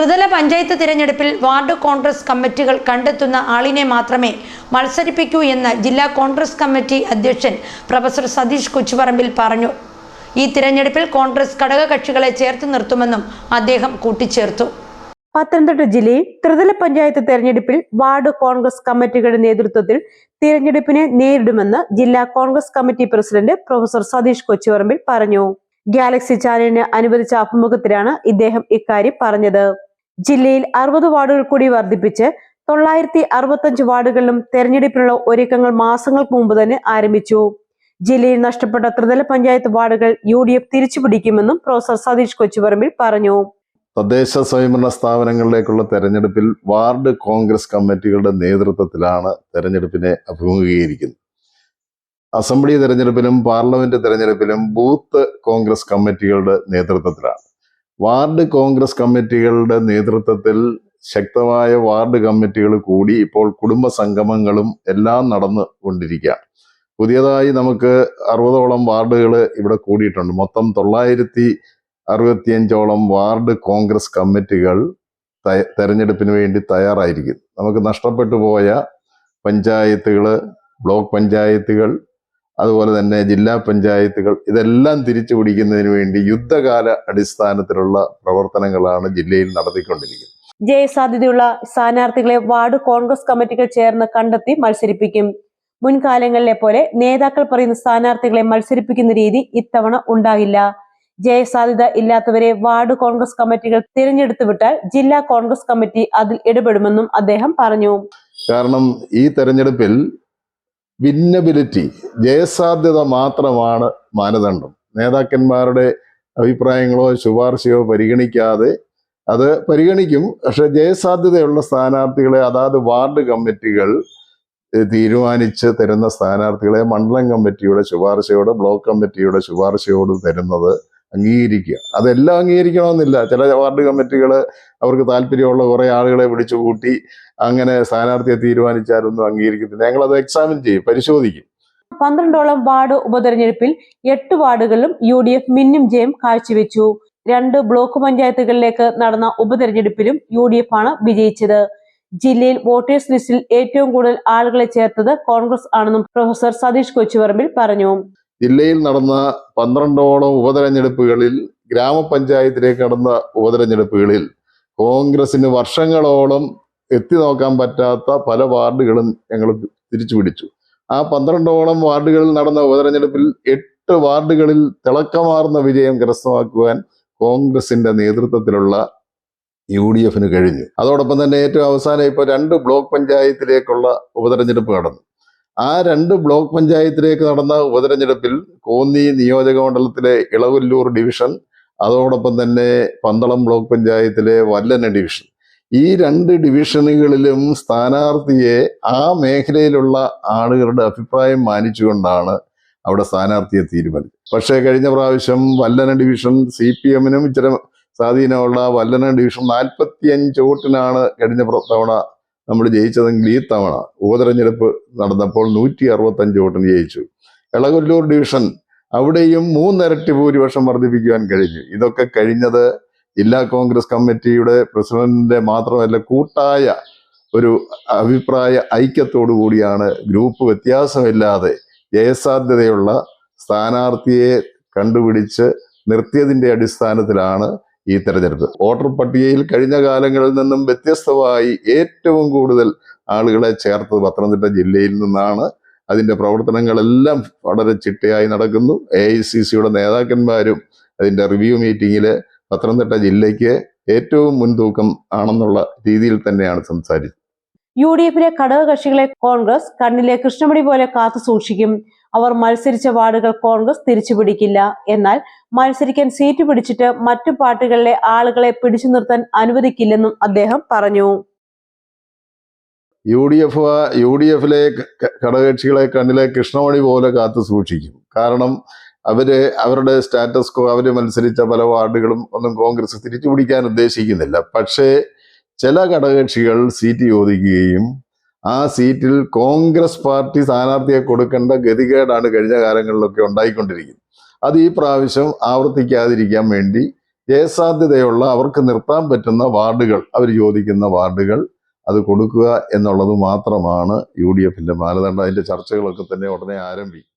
ത്രിതല പഞ്ചായത്ത് തിരഞ്ഞെടുപ്പിൽ വാർഡ് കോൺഗ്രസ് കമ്മിറ്റികൾ കണ്ടെത്തുന്ന ആളിനെ മാത്രമേ മത്സരിപ്പിക്കൂ എന്ന് ജില്ലാ കോൺഗ്രസ് കമ്മിറ്റി അധ്യക്ഷൻ പ്രൊഫസർ സതീഷ് കൊച്ചുപറമ്പിൽ പറഞ്ഞു. ഈ തിരഞ്ഞെടുപ്പിൽ കോൺഗ്രസ് ഘടകകക്ഷികളെ ചേർത്ത് നിർത്തുമെന്നും അദ്ദേഹം കൂട്ടിച്ചേർത്തു. പത്തനംതിട്ട ജില്ലയിൽ ത്രിതല പഞ്ചായത്ത് തെരഞ്ഞെടുപ്പിൽ വാർഡ് കോൺഗ്രസ് കമ്മിറ്റികളുടെ നേതൃത്വത്തിൽ തിരഞ്ഞെടുപ്പിനെ നേരിടുമെന്ന് ജില്ലാ Congress committee president professor Satheesh Kochuparambil പറഞ്ഞു. ഗാലക്സി ചാനലിന് അനുവദിച്ച അഭിമുഖത്തിലാണ് ഇദ്ദേഹം ഇക്കാര്യം പറഞ്ഞത്. ജില്ലയിൽ അറുപത് വാർഡുകൾ കൂടി വർദ്ധിപ്പിച്ച് തൊള്ളായിരത്തി അറുപത്തഞ്ച് വാർഡുകളിലും തെരഞ്ഞെടുപ്പിനുള്ള ഒരുക്കങ്ങൾ മാസങ്ങൾക്ക് മുമ്പ് തന്നെ ആരംഭിച്ചു. ജില്ലയിൽ നഷ്ടപ്പെട്ട ത്രിതല പഞ്ചായത്ത് വാർഡുകൾ യു ഡി എഫ് തിരിച്ചുപിടിക്കുമെന്നും പ്രൊഫസർ സതീഷ് കൊച്ചുപറമ്പിൽ പറഞ്ഞു. തദ്ദേശ സ്വയംഭരണ സ്ഥാപനങ്ങളിലേക്കുള്ള തെരഞ്ഞെടുപ്പിൽ വാർഡ് കോൺഗ്രസ് കമ്മിറ്റികളുടെ നേതൃത്വത്തിലാണ് തെരഞ്ഞെടുപ്പിനെ അഭിമുഖീകരിക്കുന്നത്. അസംബ്ലി തെരഞ്ഞെടുപ്പിലും പാർലമെന്റ് തെരഞ്ഞെടുപ്പിലും ബൂത്ത് കോൺഗ്രസ് കമ്മിറ്റികളുടെ നേതൃത്വത്തിലാണ്. വാർഡ് കോൺഗ്രസ് കമ്മിറ്റികളുടെ നേതൃത്വത്തിൽ ശക്തമായ വാർഡ് കമ്മിറ്റികൾ കൂടി ഇപ്പോൾ കുടുംബ സംഗമങ്ങളും എല്ലാം നടന്നു കൊണ്ടിരിക്കുകയാണ് പുതിയതായി നമുക്ക് അറുപതോളം വാർഡുകൾ ഇവിടെ കൂടിയിട്ടുണ്ട്. മൊത്തം തൊള്ളായിരത്തി അറുപത്തിയഞ്ചോളം വാർഡ് കോൺഗ്രസ് കമ്മിറ്റികൾ തെരഞ്ഞെടുപ്പിന് വേണ്ടി തയ്യാറായിരിക്കും നമുക്ക് നഷ്ടപ്പെട്ടു പോയ പഞ്ചായത്തുകൾ ബ്ലോക്ക് പഞ്ചായത്തുകൾ അതുപോലെ തന്നെ ജില്ലാ പഞ്ചായത്തുകൾ ഇതെല്ലാം തിരിച്ചു പിടിക്കുന്നതിന് വേണ്ടി യുദ്ധകാല അടിസ്ഥാനത്തിലുള്ള പ്രവർത്തനങ്ങളാണ് ജില്ലയിൽ നടത്തിക്കൊണ്ടിരിക്കുന്നത്. ജയസാധ്യതയുള്ള സ്ഥാനാർത്ഥികളെ വാർഡ് കോൺഗ്രസ് കമ്മിറ്റികൾ ചേർന്ന് കണ്ടെത്തി മത്സരിപ്പിക്കും. മുൻകാലങ്ങളിലെ പോലെ നേതാക്കൾ പറയുന്ന സ്ഥാനാർത്ഥികളെ മത്സരിപ്പിക്കുന്ന രീതി ഇത്തവണ ഉണ്ടാകില്ല. ജയസാധ്യത ഇല്ലാത്തവരെ വാർഡ് കോൺഗ്രസ് കമ്മിറ്റികൾ തിരഞ്ഞെടുത്തു വിട്ടാൽ ജില്ലാ കോൺഗ്രസ് കമ്മിറ്റി അതിൽ ഇടപെടുമെന്നും അദ്ദേഹം പറഞ്ഞു. കാരണം ഈ തെരഞ്ഞെടുപ്പിൽ വിന്നബിലിറ്റി ജയസാധ്യത മാത്രമാണ് മാനദണ്ഡം. നേതാക്കന്മാരുടെ അഭിപ്രായങ്ങളോ ശുപാർശയോ പരിഗണിക്കാതെ അത് പരിഗണിക്കും. പക്ഷെ ജയസാധ്യതയുള്ള സ്ഥാനാർത്ഥികളെ അതാത് വാർഡ് കമ്മിറ്റികൾ തീരുമാനിച്ച് തരുന്ന സ്ഥാനാർത്ഥികളെ മണ്ഡലം കമ്മിറ്റിയുടെ ശുപാർശയോട് ബ്ലോക്ക് കമ്മിറ്റിയുടെ ശുപാർശയോട് തരുന്നത് അംഗീകരിക്കുക. അതെല്ലാം അംഗീകരിക്കണമെന്നില്ല. ചില വാർഡ് കമ്മിറ്റികൾ അവർക്ക് താല്പര്യമുള്ള കുറെ ആളുകളെ വിളിച്ചു കൂട്ടി അങ്ങനെ സ്ഥാനാർത്ഥിയെ തീരുമാനിച്ചാലൊന്നും അംഗീകരിക്കത്തില്ല. അത് എക്സാമിൻ ചെയ്യും പരിശോധിക്കും. പന്ത്രണ്ടോളം വാർഡ് ഉപതെരഞ്ഞെടുപ്പിൽ എട്ട് വാർഡുകളിലും യു ഡി എഫ് മിന്നും ജയം കാഴ്ചവെച്ചു. രണ്ട് ബ്ലോക്ക് പഞ്ചായത്തുകളിലേക്ക് നടന്ന ഉപതെരഞ്ഞെടുപ്പിലും യു ഡി എഫ് ആണ് വിജയിച്ചത്. ജില്ലയിൽ വോട്ടേഴ്സ് ലിസ്റ്റിൽ ഏറ്റവും കൂടുതൽ ആളുകളെ ചേർത്തത് കോൺഗ്രസ് ആണെന്നും പ്രൊഫസർ സതീഷ് കൊച്ചുപറമ്പിൽ പറഞ്ഞു. ജില്ലയിൽ നടന്ന പന്ത്രണ്ടോളം ഉപതെരഞ്ഞെടുപ്പുകളിൽ ഗ്രാമപഞ്ചായത്തിലേക്ക് നടന്ന ഉപതെരഞ്ഞെടുപ്പുകളിൽ കോൺഗ്രസിന് വർഷങ്ങളോളം എത്തി നോക്കാൻ പറ്റാത്ത പല വാർഡുകളും ഞങ്ങൾ തിരിച്ചു പിടിച്ചു. ആ പന്ത്രണ്ടോളം വാർഡുകളിൽ നടന്ന ഉപതെരഞ്ഞെടുപ്പിൽ എട്ട് വാർഡുകളിൽ തിളക്കമാർന്ന വിജയം കരസ്ഥമാക്കുവാൻ കോൺഗ്രസിന്റെ നേതൃത്വത്തിലുള്ള യു ഡി എഫിന് കഴിഞ്ഞു. അതോടൊപ്പം തന്നെ ഏറ്റവും അവസാനം ഇപ്പോൾ രണ്ട് ബ്ലോക്ക് പഞ്ചായത്തിലേക്കുള്ള ഉപതെരഞ്ഞെടുപ്പ് നടന്നു ആ രണ്ട് ബ്ലോക്ക് പഞ്ചായത്തിലേക്ക് നടന്ന ഉപതെരഞ്ഞെടുപ്പിൽ കോന്നി നിയോജക മണ്ഡലത്തിലെ ഇളവല്ലൂർ ഡിവിഷൻ അതോടൊപ്പം തന്നെ പന്തളം ബ്ലോക്ക് പഞ്ചായത്തിലെ വല്ലന ഡിവിഷൻ. ഈ രണ്ട് ഡിവിഷനുകളിലും സ്ഥാനാർത്ഥിയെ ആ മേഖലയിലുള്ള ആളുകളുടെ അഭിപ്രായം മാനിച്ചുകൊണ്ടാണ് അവിടെ സ്ഥാനാർത്ഥിയെ തീരുമാനിച്ചത്. പക്ഷേ കഴിഞ്ഞ പ്രാവശ്യം വല്ലന ഡിവിഷൻ സി പി എമ്മിനും ഇച്ചിരി സ്വാധീനമുള്ള വല്ലന ഡിവിഷൻ നാൽപ്പത്തിയഞ്ച് വോട്ടിനാണ് കഴിഞ്ഞ തവണ നമ്മൾ ജയിച്ചതെങ്കിൽ ഈ തവണ ഉപതെരഞ്ഞെടുപ്പ് നടന്നപ്പോൾ നൂറ്റി അറുപത്തഞ്ച് വോട്ടിന് ജയിച്ചു. എളകൊല്ലൂർ ഡിവിഷൻ അവിടെയും മൂന്നിരട്ടി ഭൂരിപക്ഷം വർദ്ധിപ്പിക്കുവാൻ കഴിഞ്ഞു. ഇതൊക്കെ കഴിഞ്ഞത് ജില്ലാ കോൺഗ്രസ് കമ്മിറ്റിയുടെ പ്രസിഡന്റിന്റെ മാത്രമല്ല കൂട്ടായ ഒരു അഭിപ്രായ ഐക്യത്തോടു കൂടിയാണ് ഗ്രൂപ്പ് വ്യത്യാസമില്ലാതെ ജയസാധ്യതയുള്ള സ്ഥാനാർത്ഥിയെ കണ്ടുപിടിച്ച് നിർത്തിയതിന്റെ അടിസ്ഥാനത്തിലാണ് ഈ തെരഞ്ഞെടുപ്പ്. വോട്ടർ പട്ടികയിൽ കഴിഞ്ഞ കാലങ്ങളിൽ നിന്നും വ്യത്യസ്തമായി ഏറ്റവും കൂടുതൽ ആളുകളെ ചേർത്തത് പത്തനംതിട്ട ജില്ലയിൽ നിന്നാണ്. അതിന്റെ പ്രവർത്തനങ്ങളെല്ലാം വളരെ ചിട്ടയായി നടക്കുന്നു. എ ഐ സി സിയുടെ നേതാക്കന്മാരും അതിന്റെ റിവ്യൂ മീറ്റിങ്ങിൽ പത്തനംതിട്ട ജില്ലയ്ക്ക് ഏറ്റവും മുൻതൂക്കം ആണെന്നുള്ള രീതിയിൽ തന്നെയാണ് സംസാരിച്ചത്. യു ഡി എഫിലെ ഘടകകക്ഷികളെ കോൺഗ്രസ് കണ്ണിലെ കൃഷ്ണമണി പോലെ കാത്തു സൂക്ഷിക്കും. അവർ മത്സരിച്ച വാർഡുകൾ കോൺഗ്രസ് തിരിച്ചുപിടിക്കില്ല. എന്നാൽ മത്സരിക്കാൻ സീറ്റ് പിടിച്ചിട്ട് മറ്റു പാർട്ടികളിലെ ആളുകളെ പിടിച്ചു നിർത്താൻ അനുവദിക്കില്ലെന്നും അദ്ദേഹം പറഞ്ഞു. U D F U D എഫിലെ ഘടകകക്ഷികളെ കണ്ണിലെ കൃഷ്ണമണി പോലെ കാത്തു സൂക്ഷിക്കും. കാരണം അവർ അവരുടെ സ്റ്റാറ്റസ് കോ അവർ മത്സരിച്ച പല വാർഡുകളും ഒന്നും കോൺഗ്രസ് തിരിച്ചു പിടിക്കാൻ ഉദ്ദേശിക്കുന്നില്ല. പക്ഷേ ചില ഘടകകക്ഷികൾ സീറ്റ് ചോദിക്കുകയും ആ സീറ്റിൽ കോൺഗ്രസ് പാർട്ടി സ്ഥാനാർത്ഥിയെ കൊടുക്കേണ്ട ഗതികേടാണ് കഴിഞ്ഞ കാലങ്ങളിലൊക്കെ ഉണ്ടായിക്കൊണ്ടിരിക്കുന്നത്. അത് ഈ പ്രാവശ്യം ആവർത്തിക്കാതിരിക്കാൻ വേണ്ടി ജയസാധ്യതയുള്ള അവർക്ക് നിർത്താൻ പറ്റുന്ന വാർഡുകൾ അവർ ചോദിക്കുന്ന വാർഡുകൾ അത് കൊടുക്കുക എന്നുള്ളത് മാത്രമാണ് യു ഡി എഫിന്റെ മാനദണ്ഡം. അതിന്റെ ചർച്ചകളൊക്കെ തന്നെ ഉടനെ ആരംഭിക്കും.